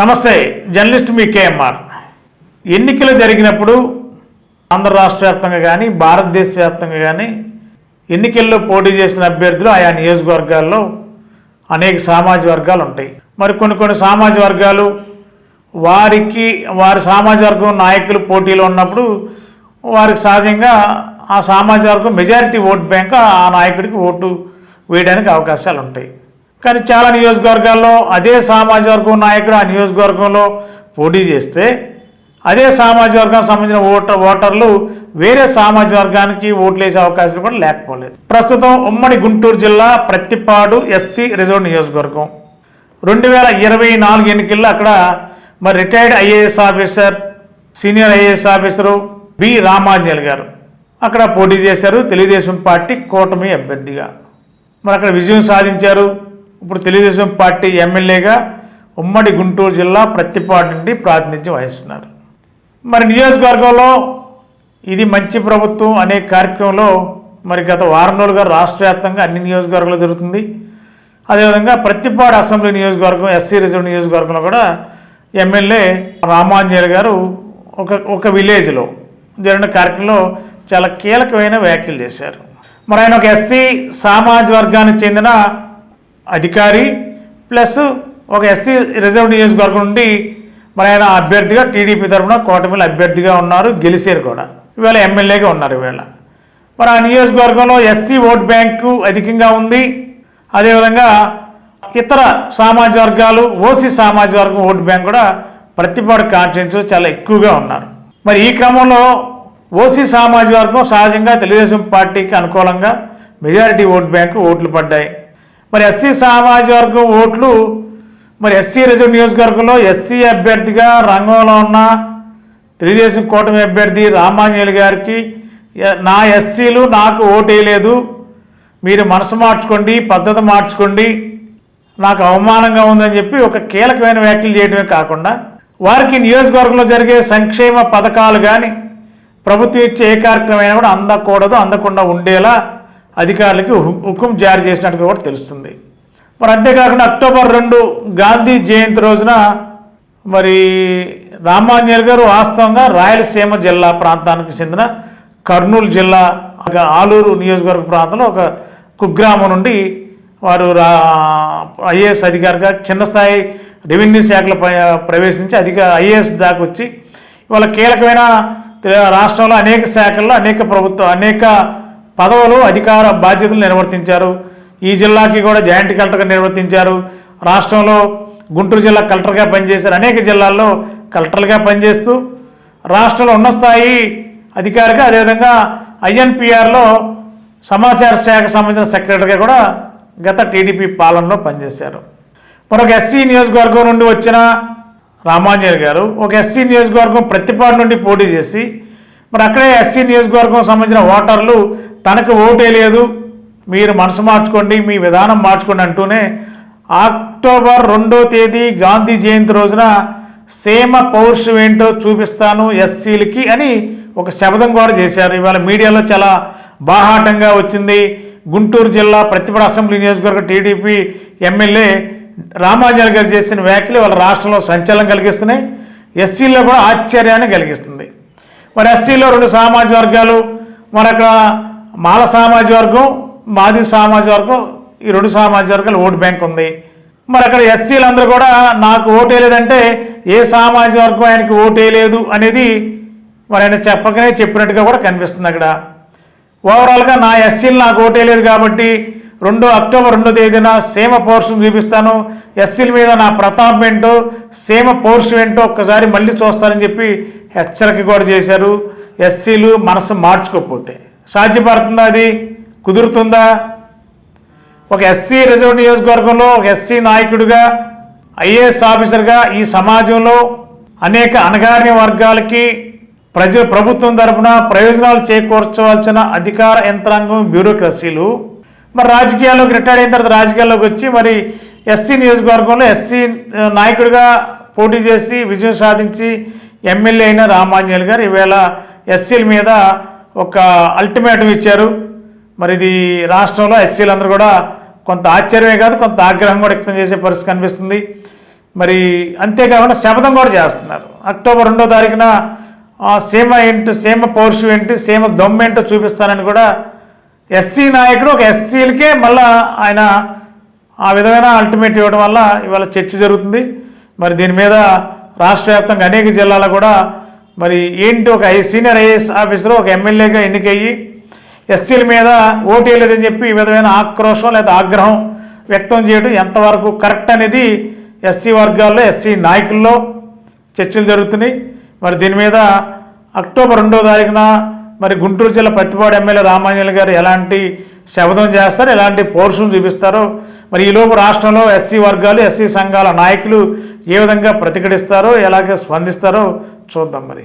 నమస్తే జర్నలిస్ట్ మీ కేఎంఆర్. ఎన్నికలు జరిగినప్పుడు ఆంధ్ర రాష్ట్ర వ్యాప్తంగా కానీ భారతదేశ వ్యాప్తంగా కానీ ఎన్నికల్లో పోటీ చేసిన అభ్యర్థులు ఆయా నియోజకవర్గాల్లో అనేక సామాజిక వర్గాలు ఉంటాయి. మరి కొన్ని కొన్ని సామాజిక వర్గాలు వారికి వారి సామాజిక వర్గం నాయకులు పోటీలో ఉన్నప్పుడు వారికి సహజంగా ఆ సామాజిక వర్గం మెజారిటీ ఓట్ బ్యాంక్ ఆ నాయకుడికి ఓటు వేయడానికి అవకాశాలు ఉంటాయి. కానీ చాలా నియోజకవర్గాల్లో అదే సామాజిక వర్గం నాయకుడు ఆ నియోజకవర్గంలో పోటీ చేస్తే అదే సామాజిక వర్గానికి సంబంధించిన ఓటర్ ఓటర్లు వేరే సామాజిక వర్గానికి ఓట్లు వేసే అవకాశం కూడా లేకపోలేదు. ప్రస్తుతం ఉమ్మడి గుంటూరు జిల్లా ప్రత్తిపాడు ఎస్సీ రిజర్వ్ నియోజకవర్గం. రెండు వేల ఇరవై నాలుగు ఎన్నికల్లో అక్కడ మరి retired IAS officer senior IAS officer B Ramanjal గారు అక్కడ పోటీ చేశారు. తెలుగుదేశం పార్టీ కూటమి అభ్యర్థిగా. మరి అక్కడ విజయం సాధించారు. ఇప్పుడు తెలుగుదేశం పార్టీ ఎమ్మెల్యేగా ఉమ్మడి గుంటూరు జిల్లా ప్రత్తిపాడు నుండి ప్రాతినిధ్యం వహిస్తున్నారు. మరి నియోజకవర్గంలో ఇది మంచి ప్రభుత్వం అనే కార్యక్రమంలో మరి గత వారం రోజులుగా రాష్ట్ర వ్యాప్తంగా అన్ని నియోజకవర్గాలు జరుగుతుంది. అదేవిధంగా ప్రతిపాడు అసెంబ్లీ నియోజకవర్గం ఎస్సీ రిజర్వ్ నియోజకవర్గంలో కూడా ఎమ్మెల్యే రామాంజనేయులు గారు ఒక ఒక విలేజ్లో జరిగిన కార్యక్రమంలో చాలా కీలకమైన వ్యాఖ్యలు చేశారు. మరి ఆయన ఒక ఎస్సీ సామాజిక వర్గానికి చెందిన అధికారి ప్లస్ ఒక ఎస్సీ రిజర్వ్ నియోజకవర్గం నుండి మరి ఆయన అభ్యర్థిగా టీడీపీ తరఫున కూటమిలో అభ్యర్థిగా ఉన్నారు గెలిచారు కూడా. ఇవాళ ఎమ్మెల్యేగా ఉన్నారు ఇవాళ. మరి ఆ నియోజకవర్గంలో ఎస్సీ ఓట్ బ్యాంకు అధికంగా ఉంది. అదేవిధంగా ఇతర సామాజిక వర్గాలు ఓసీ సామాజిక వర్గం ఓటు బ్యాంక్ కూడా ప్రతిపాడు కాన్స్టిట్యూన్స్ చాలా ఎక్కువగా ఉన్నారు. మరి ఈ క్రమంలో ఓసీ సామాజిక వర్గం సహజంగా తెలుగుదేశం పార్టీకి అనుకూలంగా మెజారిటీ ఓట్ బ్యాంకు ఓట్లు పడ్డాయి. మరి ఎస్సీ సామాజిక వర్గం ఓట్లు మరి ఎస్సీ రిజర్వ్ నియోజకవర్గంలో ఎస్సీ అభ్యర్థిగా రంగంలో ఉన్న తెలుగుదేశం కూటమి అభ్యర్థి రామాంజలి గారికి నా ఎస్సీలు నాకు ఓటేయలేదు. మీరు మనసు మార్చుకోండి పద్ధతి మార్చుకోండి. నాకు అవమానంగా ఉందని చెప్పి ఒక కీలకమైన వ్యాఖ్యలు చేయడమే కాకుండా వారికి నియోజకవర్గంలో జరిగే సంక్షేమ పథకాలు కానీ ప్రభుత్వం ఇచ్చే ఏ కార్యక్రమం కూడా అందకూడదు అందకుండా ఉండేలా అధికారులకి హుకుం జారీ చేసినట్టుగా కూడా తెలుస్తుంది. మరి అంతేకాకుండా అక్టోబర్ రెండు గాంధీ జయంతి రోజున మరి రామాంజనేయులు గారు వాస్తవంగా రాయలసీమ జిల్లా ప్రాంతానికి చెందిన కర్నూలు జిల్లా ఆలూరు నియోజకవర్గ ప్రాంతంలో ఒక కుగ్రామం నుండి వారు రా ఐఏఎస్ అధికారిగా చిన్న స్థాయి రెవెన్యూ శాఖలో ప్రవేశించి అధిక ఐఏఎస్ దాకా వచ్చి ఇవాళ కీలకమైన రాష్ట్రంలో అనేక శాఖల్లో అనేక ప్రభుత్వ అనేక పదవులు అధికార బాధ్యతలు నిర్వర్తించారు. ఈ జిల్లాకి కూడా జాయింట్ కలెక్టర్గా నిర్వర్తించారు. రాష్ట్రంలో గుంటూరు జిల్లా కలెక్టర్గా పనిచేశారు. అనేక జిల్లాల్లో కలెక్టర్లుగా పనిచేస్తూ రాష్ట్రంలో ఉన్న స్థాయి అధికారిగా అదేవిధంగా ఐఎన్పిఆర్లో సమాచార శాఖకు సంబంధించిన సెక్రటరీగా కూడా గత టీడీపీ పాలనలో పనిచేశారు. మరొక ఎస్సీ నియోజకవర్గం నుండి వచ్చిన రామాంజనేయులు గారు ఒక ఎస్సీ నియోజకవర్గం ప్రతిపాడు నుండి పోటీ చేసి మరి అక్కడే ఎస్సీ నియోజకవర్గం సంబంధించిన ఓటర్లు తనకు ఓటే లేదు మీరు మనసు మార్చుకోండి మీ విధానం మార్చుకోండి అంటూనే అక్టోబర్ రెండో తేదీ గాంధీ జయంతి రోజున సేమ పౌరుషం ఏంటో చూపిస్తాను ఎస్సీలకి అని ఒక శబ్దం కూడా చేశారు. ఇవాళ మీడియాలో చాలా బాహాటంగా వచ్చింది. గుంటూరు జిల్లా ప్రతిపడ అసెంబ్లీ నియోజకవర్గ టీడీపీ ఎమ్మెల్యే రామాంజన్ గారు చేసిన వ్యాఖ్యలు వాళ్ళ రాష్ట్రంలో సంచలనం కలిగిస్తున్నాయి. ఎస్సీల్లో కూడా ఆశ్చర్యాన్ని కలిగిస్తుంది. మరి ఎస్సీలో రెండు సామాజిక వర్గాలు మన మాల సామాజిక వర్గం మాది సామాజిక వర్గం ఈ రెండు సామాజిక వర్గాలు ఓటు బ్యాంక్ ఉంది. మరి అక్కడ ఎస్సీలు అందరూ కూడా నాకు ఓటేయలేదంటే ఏ సామాజిక వర్గం ఆయనకి ఓటేయలేదు అనేది మరి ఆయన చెప్పకనే చెప్పినట్టుగా కూడా కనిపిస్తుంది అక్కడ. ఓవరాల్గా నా ఎస్సీలు నాకు ఓటేయలేదు కాబట్టి రెండో అక్టోబర్ రెండో తేదీన సేమ పౌరుషం చూపిస్తాను. ఎస్సీల మీద నా ప్రతాపం ఏంటో సేమ పౌరుషం ఏంటో ఒక్కసారి మళ్ళీ చూస్తానని చెప్పి హెచ్చరిక కూడా చేశారు. ఎస్సీలు మనసు మార్చుకోకపోతే. సాధ్యపడుతుందా అది? కుదురుతుందా? ఒక ఎస్సీ రిజర్వ్ నియోజకవర్గంలో ఒక ఎస్సీ నాయకుడిగా ఐఏఎస్ ఆఫీసర్గా ఈ సమాజంలో అనేక అనగారిన వర్గాలకి ప్రజ ప్రభుత్వం తరపున ప్రయోజనాలు చేకూర్చవలసిన అధికార యంత్రాంగం బ్యూరోక్రసీలు. మరి రాజకీయాల్లోకి రిటైర్ అయిన తర్వాత రాజకీయాల్లోకి వచ్చి మరి ఎస్సీ నియోజకవర్గంలో ఎస్సీ నాయకుడిగా పోటీ చేసి విజయం సాధించి ఎమ్మెల్యే అయిన రామాంజనేయులు గారు ఈవేళ ఎస్సీల మీద ఒక అల్టిమేటం ఇచ్చారు. మరి ఇది రాష్ట్రంలో ఎస్సీలందరూ కూడా కొంత ఆశ్చర్యమే కాదు కొంత ఆగ్రహం కూడా వ్యక్తం చేసే పరిస్థితి కనిపిస్తుంది. మరి అంతేకాకుండా శపథం కూడా చేస్తున్నారు. అక్టోబర్ రెండో తారీఖున ఆ, సీమ ఏంటి సీమ పౌరుషం ఏంటి సీమ దొమ్మేంటో చూపిస్తానని కూడా ఎస్సీ నాయకుడు ఒక ఎస్సీలకే మళ్ళా ఆయన ఆ విధమైన అల్టిమేట్ ఇవ్వడం వల్ల ఇవాళ చర్చ జరుగుతుంది. మరి దీని మీద రాష్ట్ర వ్యాప్తంగా అనేక జిల్లాలో కూడా మరి ఏంటి ఒక సీనియర్ ఐఏఎస్ ఆఫీసర్ ఒక ఎమ్మెల్యేగా ఎన్నికయ్యి ఎస్సీల మీద ఓటీ లేదని చెప్పి ఈ విధమైన ఆక్రోశం లేదా ఆగ్రహం వ్యక్తం చేయడం ఎంతవరకు కరెక్ట్ అనేది ఎస్సీ వర్గాల్లో ఎస్సీ నాయకుల్లో చర్చలు జరుగుతున్నాయి. మరి దీని మీద అక్టోబర్ రెండో తారీఖున మరి గుంటూరు జిల్లా పత్తిపాడు ఎమ్మెల్యే రామాంజలి గారు ఎలాంటి శబ్దం చేస్తారు? ఎలాంటి పోర్షన్ చూపిస్తారో? మరి ఈలోపు రాష్ట్రంలో ఎస్సీ వర్గాలు ఎస్సీ సంఘాల నాయకులు ఏ విధంగా ప్రతిఘటిస్తారో ఎలాగ స్పందిస్తారో చూద్దాం మరి.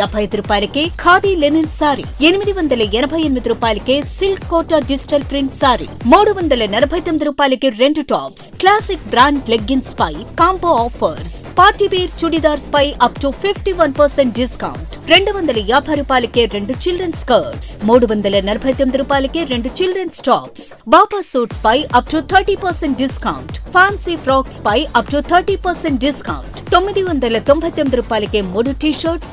యాభై ఐదు రూపాయలకే ఖాదీ లెనిన్ సారీ ఎనిమిది వందల ఎనభై ఎనిమిది రూపాయలకే silk Kota digital print sari మూడు వందల నలభై తొమ్మిది రూపాయలకి రెండు tops classic brand leggings pi combo offers. Party wear churidars pi up to fifty one percent discount. రెండు వందల యాభై రూపాయలకే రెండు చిల్డ్రన్ స్కర్ట్స్ మూడు వందల నలభై తొమ్మిది రూపాయలకే రెండు children's tops. Baba suits pi up to thirty percent discount. Fancy frocks pi up to thirty percent discount. తొమ్మిది వందల తొంభై తొమ్మిది రూపాయలకే మూడు టీ షర్ట్స్